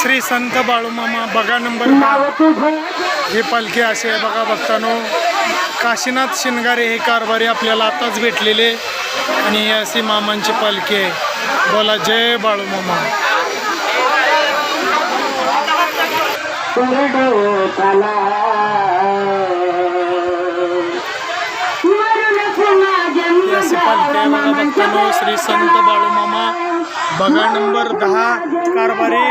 श्री संत बाळूमामा बघा नंबर हे पालखी असे आहे बघा बघतानो काशीनाथ शिनगारे हे कारभारी आपल्याला आताच भेटलेले. आणि ही अशी मामांची पालखी आहे. बोला जय बाळूमामा. परडोकाला मरण पुन्हा जन्म अशी पालखी आहे बघा बघतानो श्री संत बाळूमामा. बघा नंबर दहा कारभारी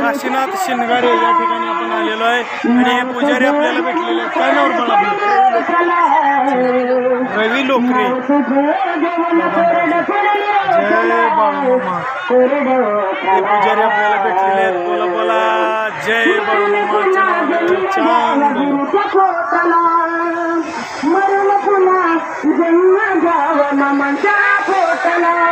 काशीनाथ शिनगारे या ठिकाणी आपण आलेलो आहे. आणि हे पुजारी आपल्याला भेटलेले आहेत. काय नाव आपलं? रवी लोकरे. जय बाळूमामा. हे पुजारी आपल्याला भेटलेले आहेत. बोला बोला. जय बाळूमामाच्या नावाने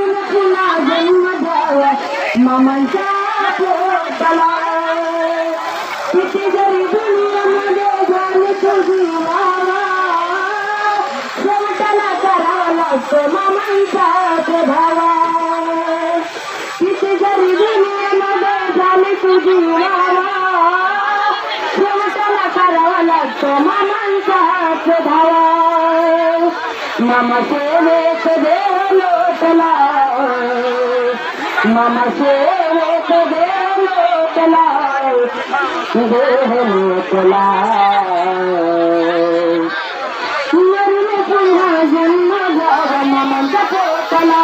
मामांच्या पोटाला. किती जरी दुनियामध्ये झाली तुझी वावा शेवटाला करावा लागतो मामांचा भावा किती जरी दुनियामध्ये झाली तुझी वावा शेवटाला करावा लागतो मामांचा हात धावा मामा सेवेत देव लोटला. मामा सेवेत देव लोटला देव लोटला. मरून पुन्हा जन्म जावा मामांचा पोटला.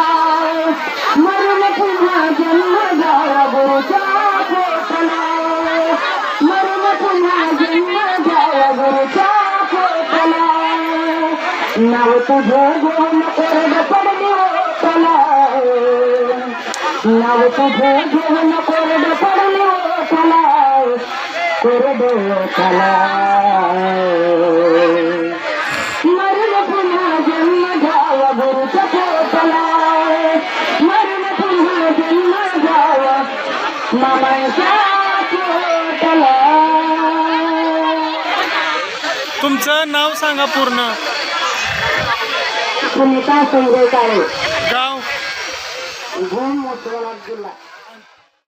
मरून पुन्हा जन्म जावा गुरुच्या पोटला. मरून पुन्हा जन्म जावा गुरुच्या पोटला. नाव तुझं नाव तुझं घेऊन कोरड पडली ओटला कोरड ओटला मरण पुन्हा जन्म घ्यावा गुरुच्या पोटला मरण पुन्हा जन्म घ्यावा मामाच्या पोटला तुमचं नाव सांगा पूर्ण. सुनीता संजय काळे ঘুম মুসলমান আবদুল্লাহ